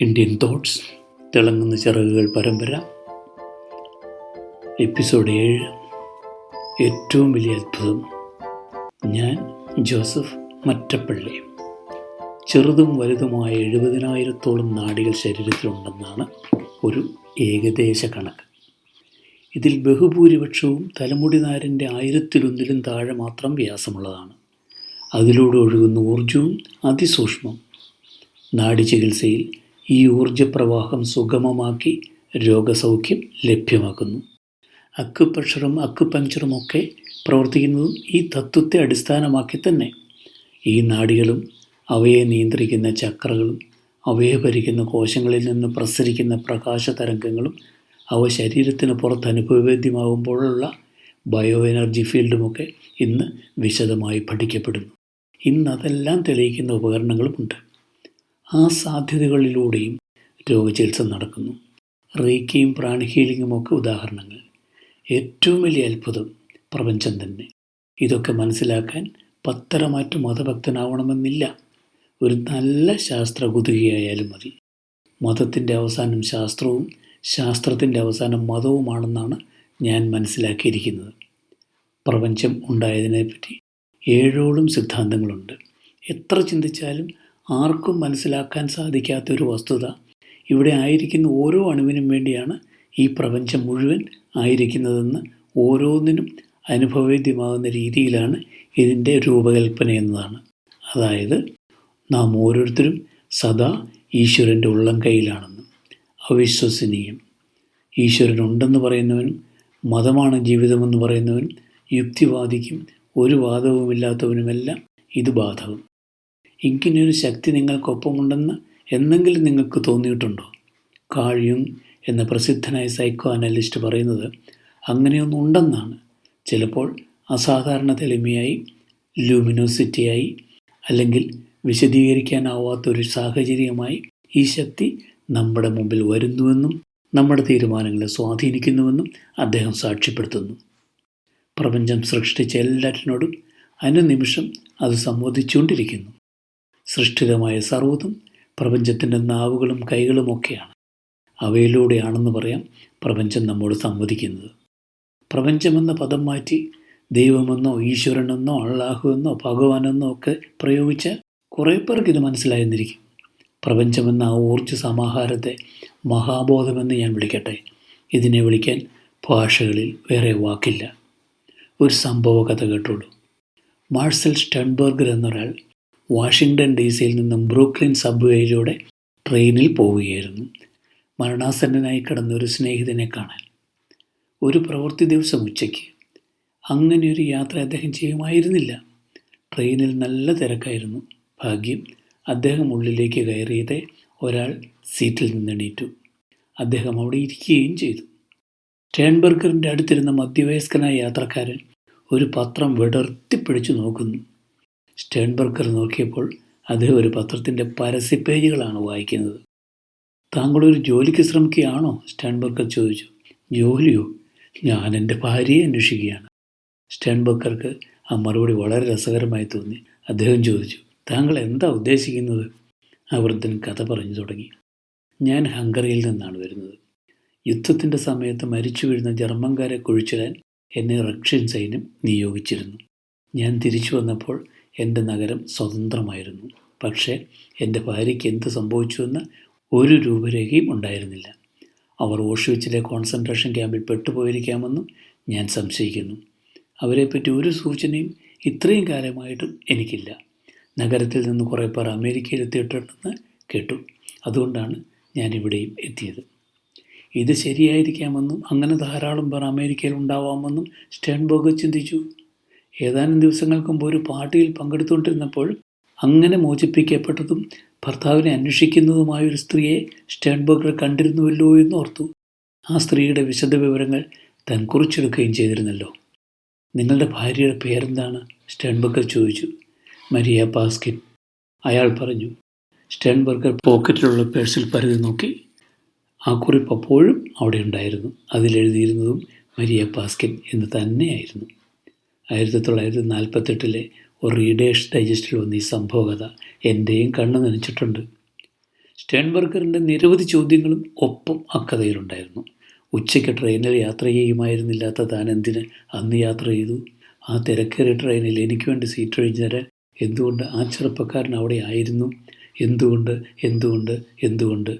Indian thoughts തിളങ്ങുന്ന ചിറകുകൾ പരമ്പര എപ്പിസോഡ് ഏഴ് ഏറ്റവും വലിയ അത്ഭുതം ഞാൻ ജോസഫ് മറ്റപ്പള്ളി. ചെറുതും വലുതുമായ എഴുപതിനായിരത്തോളം നാടികൾ ശരീരത്തിലുണ്ടെന്നാണ് ഒരു ഏകദേശ കണക്ക്. ഇതിൽ ബഹുഭൂരിപക്ഷവും തലമുടി നാരിന്റെ ആയിരത്തിലൊന്നിലും താഴെ മാത്രം വ്യാസമുള്ളതാണ്. അതിലൂടെ ഒഴുകുന്ന ഊർജവും അതിസൂക്ഷ്മം. നാഡി ചികിത്സയിൽ ഈ ഊർജപ്രവാഹം സുഗമമാക്കി രോഗസൗഖ്യം ലഭ്യമാക്കുന്നു. അക്കുപക്ഷറും അക്കുപഞ്ചറും ഒക്കെ പ്രവർത്തിക്കുന്നതും ഈ തത്വത്തെ അടിസ്ഥാനമാക്കി തന്നെ ഈ നാടികളും അവയെ നിയന്ത്രിക്കുന്ന ചക്രകളും അവയെ ഭരിക്കുന്ന കോശങ്ങളിൽ നിന്ന് പ്രസരിക്കുന്ന പ്രകാശ തരംഗങ്ങളും അവ ശരീരത്തിന് പുറത്ത് അനുഭവവേദ്യമാകുമ്പോഴുള്ള ബയോ എനർജി ഫീൽഡുമൊക്കെ ഇന്ന് വിശദമായി പഠിക്കപ്പെടുന്നു. ഇന്ന് അതെല്ലാം തെളിയിക്കുന്ന ഉപകരണങ്ങളുമുണ്ട് ആ സാധ്യതകളിലൂടെയും രോഗചികിത്സ നടക്കുന്നു. റേക്കിയും പ്രാണിഹീലിങ്ങും ഒക്കെ ഉദാഹരണങ്ങൾ. ഏറ്റവും വലിയ അത്ഭുതം പ്രപഞ്ചം തന്നെ. ഇതൊക്കെ മനസ്സിലാക്കാൻ പത്തരമാറ്റ മതഭക്തനാവണമെന്നില്ല. ഒരു നല്ല ശാസ്ത്ര കുതുകയായാലും മതി. മതത്തിന്റെ അവസാനം ശാസ്ത്രവും ശാസ്ത്രത്തിന്റെ അവസാനം മതവുമാണെന്നാണ് ഞാൻ മനസ്സിലാക്കിയിരിക്കുന്നത്. പ്രപഞ്ചം ഉണ്ടായതിനെപ്പറ്റി ഏഴോളം സിദ്ധാന്തങ്ങളുണ്ട്. എത്ര ചിന്തിച്ചാലും ആർക്കും മനസ്സിലാക്കാൻ സാധിക്കാത്തൊരു വസ്തുത. ഇവിടെ ആയിരിക്കുന്ന ഓരോ അണുവിനും വേണ്ടിയാണ് ഈ പ്രപഞ്ചം മുഴുവൻ ആയിരിക്കുന്നതെന്ന് ഓരോന്നിനും അനുഭവവേദ്യമാകുന്ന രീതിയിലാണ് ഇതിന്റെ രൂപകൽപ്പന എന്നതാണ്. അതായത് നാം ഓരോരുത്തരും സദാ ഈശ്വരന്റെ ഉള്ളം കയ്യിലാണെന്ന് അവിശ്വസനീയം. ഈശ്വരനുണ്ടെന്ന് പറയുന്നവനും മതമാണ് ജീവിതമെന്ന് പറയുന്നവനും യുക്തിവാദിക്കും ഒരു വാദവുമില്ലാത്തവനുമെല്ലാം ഇത് ബാധകം. ഇങ്ങനെയൊരു ശക്തി നിങ്ങൾക്കൊപ്പമുണ്ടെന്ന് എന്നെങ്കിലും നിങ്ങൾക്ക് തോന്നിയിട്ടുണ്ടോ? കാഴ്യും എന്ന പ്രസിദ്ധനായ സൈക്കോ അനലിസ്റ്റ് പറയുന്നത് അങ്ങനെയൊന്നും ഉണ്ടെന്നാണ് ചിലപ്പോൾ അസാധാരണ തെളിമയായി ലൂമിനോസിറ്റിയായി അല്ലെങ്കിൽ വിശദീകരിക്കാനാവാത്തൊരു സാഹചര്യമായി ഈ ശക്തി നമ്മുടെ മുമ്പിൽ വരുന്നുവെന്നും നമ്മുടെ തീരുമാനങ്ങളെ സ്വാധീനിക്കുന്നുവെന്നും അദ്ദേഹം സാക്ഷ്യപ്പെടുത്തുന്നു. പ്രപഞ്ചം സൃഷ്ടിച്ച എല്ലാറ്റിനോടും അനുനിമിഷം അത് സംവദിച്ചുകൊണ്ടിരിക്കുന്നു. സൃഷ്ടിതമായ സർവതും പ്രപഞ്ചത്തിന്റെ നാവുകളും കൈകളുമൊക്കെയാണ് അവയിലൂടെയാണെന്ന് പറയാം പ്രപഞ്ചം നമ്മോട് സംവദിക്കുന്നത്. പ്രപഞ്ചമെന്ന പദം മാറ്റി ദൈവമെന്നോ ഈശ്വരനെന്നോ അള്ളാഹുവെന്നോ ഭഗവാനെന്നോ ഒക്കെ പ്രയോഗിച്ച കുറേ പേർക്ക് ഇത് മനസ്സിലായെന്നിരിക്കും. പ്രപഞ്ചമെന്ന ആ ഊർജ സമാഹാരത്തെ മഹാബോധമെന്ന് ഞാൻ വിളിക്കട്ടെ. ഇതിനെ വിളിക്കാൻ ഭാഷകളിൽ വേറെ വാക്കില്ല. ഒരു സംഭവ കഥ കേട്ടോളൂ. മാർസൽ സ്റ്റൺബർഗർ എന്നൊരാൾ വാഷിങ്ടൺ ഡി സിയിൽ നിന്നും ബ്രൂക്ലിൻ സബ്വേയിലൂടെ ട്രെയിനിൽ പോവുകയായിരുന്നു. മരണാസന്നനായി കിടന്ന ഒരു സ്നേഹിതനെ കാണാൻ. ഒരു പ്രവൃത്തി ദിവസം ഉച്ചയ്ക്ക്. അങ്ങനെ ഒരു യാത്ര അദ്ദേഹം ചെയ്യുമായിരുന്നില്ല. ട്രെയിനിൽ നല്ല തിരക്കായിരുന്നു. ഭാഗ്യം അദ്ദേഹം ഉള്ളിലേക്ക് കയറിയത് ഒരാൾ സീറ്റിൽ നിന്നെണീറ്റു. അദ്ദേഹം അവിടെ ഇരിക്കുകയും ചെയ്തു. സ്റ്റേൺബർഗറിന്റെ അടുത്തിരുന്ന മധ്യവയസ്കനായ യാത്രക്കാരൻ ഒരു പത്രം വിടർത്തിപ്പിടിച്ചു നോക്കുന്നു. സ്റ്റേൺബർഗർ നോക്കിയപ്പോൾ അദ്ദേഹം ഒരു പത്രത്തിന്റെ പരസ്യ പേജുകളാണ് വായിക്കുന്നത്. താങ്കളൊരു ജോലിക്ക് ശ്രമിക്കുകയാണോ? സ്റ്റേൺബർഗർ ചോദിച്ചു. ജോലിയോ? ഞാൻ എന്റെ ഭാര്യയെ അന്വേഷിക്കുകയാണ്. സ്റ്റേൺബർഗർക്ക് ആ മറുപടി വളരെ രസകരമായി തോന്നി. അദ്ദേഹം ചോദിച്ചു താങ്കൾ എന്താ ഉദ്ദേശിക്കുന്നത്? ആ വൃദ്ധൻ കഥ പറഞ്ഞു തുടങ്ങി. ഞാൻ ഹംഗറിയിൽ നിന്നാണ് വരുന്നത്. യുദ്ധത്തിന്റെ സമയത്ത് മരിച്ചു വീഴുന്ന ജർമ്മൻകാരെ കുഴിച്ചിടാൻ എന്നെ റഷ്യൻ സൈന്യം നിയോഗിച്ചിരുന്നു. ഞാൻ തിരിച്ചു വന്നപ്പോൾ എന്റെ നഗരം സ്വതന്ത്രമായിരുന്നു. പക്ഷേ എന്റെ ഭാര്യയ്ക്ക് എന്ത് സംഭവിച്ചുവെന്ന് ഒരു രൂപരേഖയും ഉണ്ടായിരുന്നില്ല. അവർ ഓഷ്വിച്ചിലെ കോൺസെൻട്രേഷൻ ക്യാമ്പിൽ പെട്ടുപോയിരിക്കാമെന്നും ഞാൻ സംശയിക്കുന്നു. അവരെപ്പറ്റി ഒരു സൂചനയും ഇത്രയും കാലമായിട്ടും എനിക്കില്ല. നഗരത്തിൽ നിന്ന് കുറേ പേർ അമേരിക്കയിൽ എത്തിയിട്ടുണ്ടെന്ന് കേട്ടു. അതുകൊണ്ടാണ് ഞാൻ ഇവിടെയും എത്തിയത്. ഇത് ശരിയായിരിക്കാമെന്നും അങ്ങനെ ധാരാളം പേർ അമേരിക്കയിൽ ഉണ്ടാവാമെന്നും സ്റ്റേൺബർഗ് ചിന്തിച്ചു. ഏതാനും ദിവസങ്ങൾക്ക് മുമ്പ് ഒരു പാർട്ടിയിൽ പങ്കെടുത്തുകൊണ്ടിരുന്നപ്പോൾ അങ്ങനെ മോചിപ്പിക്കപ്പെട്ടതും ഭർത്താവിനെ അന്വേഷിക്കുന്നതുമായ ഒരു സ്ത്രീയെ സ്റ്റേൺബർഗർ കണ്ടിരുന്നുവല്ലോ എന്ന് ഓർത്തു. ആ സ്ത്രീയുടെ വിശദ വിവരങ്ങൾ താൻ കുറിച്ചെടുക്കുകയും ചെയ്തിരുന്നല്ലോ. നിങ്ങളുടെ ഭാര്യയുടെ പേരെന്താണ്? സ്റ്റേൺബർഗർ ചോദിച്ചു. മരിയ പാസ്കിൻ അയാൾ പറഞ്ഞു സ്റ്റേൺബർഗർ പോക്കറ്റിലുള്ള പേഴ്സിൽ പരതി നോക്കി. ആ കുറിപ്പ് അപ്പോഴും അവിടെ ഉണ്ടായിരുന്നു. അതിലെഴുതിയിരുന്നതും മരിയ പാസ്കിൻ എന്ന് തന്നെയായിരുന്നു. ആയിരത്തി തൊള്ളായിരത്തി നാൽപ്പത്തെട്ടിലെ ഒരു റീഡേഴ്സ് ഡൈജസ്റ്റിൽ വന്ന ഈ സംഭവകഥ എന്റെയും കണ്ണ് നനച്ചിട്ടുണ്ട്. സ്റ്റേൺബർഗറിന്റെ നിരവധി ചോദ്യങ്ങളും ഒപ്പം അക്കഥയിലുണ്ടായിരുന്നു ഉച്ചയ്ക്ക് ട്രെയിനിൽ യാത്ര ചെയ്യുമായിരുന്നില്ലാത്ത താൻ എന്തിന് അന്ന് യാത്ര ചെയ്തു? ആ തിരക്കേറിയ ട്രെയിനിൽ എനിക്ക് വേണ്ടി സീറ്റ് ഒഴിഞ്ഞു തരാൻ എന്തുകൊണ്ട് ആ ചെറുപ്പക്കാരൻ അവിടെ ആയിരുന്നു? എന്തുകൊണ്ട് എന്തുകൊണ്ട് എന്തുകൊണ്ട്?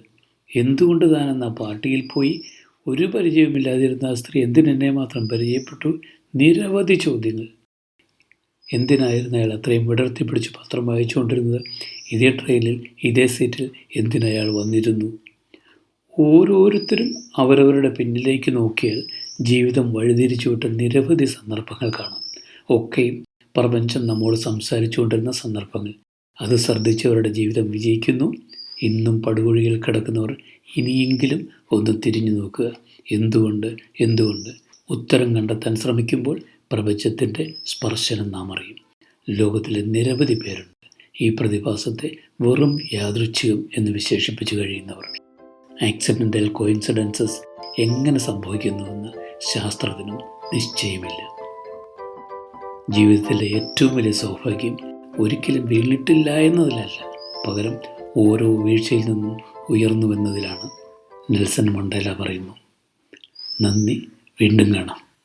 എന്തുകൊണ്ട് താൻ അന്ന് ആ പാർട്ടിയിൽ പോയി? ഒരു പരിചയമില്ലാതിരുന്ന ആ സ്ത്രീ എന്തിനെന്നെ മാത്രം പരിചയപ്പെട്ടു? നിരവധി ചോദ്യങ്ങൾ. എന്തിനായിരുന്നു അയാൾ അത്രയും വിടർത്തി പിടിച്ച് പത്രം വായിച്ചുകൊണ്ടിരുന്നത്? ഇതേ ട്രെയിനിൽ ഇതേ സീറ്റിൽ എന്തിനയാൾ വന്നിരുന്നു? ഓരോരുത്തരും അവരവരുടെ പിന്നിലേക്ക് നോക്കിയാൽ ജീവിതം വഴിതിരിച്ചു വിട്ട നിരവധി സന്ദർഭങ്ങൾ കാണാം. ഒക്കെയും പ്രപഞ്ചം നമ്മോട് സംസാരിച്ചുകൊണ്ടിരുന്ന സന്ദർഭങ്ങൾ. അത് ശ്രദ്ധിച്ചവരുടെ ജീവിതം വിജയിക്കുന്നു. ഇന്നും പടുകുഴിയിൽ കിടക്കുന്നവർ ഇനിയെങ്കിലും ഒന്ന് തിരിഞ്ഞു നോക്കുക. എന്തുകൊണ്ട്? എന്തുകൊണ്ട്? ഉത്തരം കണ്ടെത്താൻ ശ്രമിക്കുമ്പോൾ പ്രപഞ്ചത്തിന്റെ സ്പർശനം നാം അറിയും. ലോകത്തിലെ നിരവധി പേരുണ്ട് ഈ പ്രതിഭാസത്തെ വെറും യാദൃച്ഛികം എന്ന് വിശേഷിപ്പിച്ചു കഴിയുന്നവർ. ആക്സിഡന്റൽ കോയിൻസിഡൻസസ് എങ്ങനെ സംഭവിക്കുന്നുവെന്ന് ശാസ്ത്രത്തിനും നിശ്ചയമില്ല. ജീവിതത്തിലെ ഏറ്റവും വലിയ സൗഭാഗ്യം ഒരിക്കലും വീണിട്ടില്ല എന്നതിലല്ല. പകരം ഓരോ വീഴ്ചയിൽ നിന്നും ഉയർന്നുവെന്നതിലാണ് നെൽസൺ മണ്ടേല പറയുന്നു. നന്ദി. വീണ്ടും കാണാം.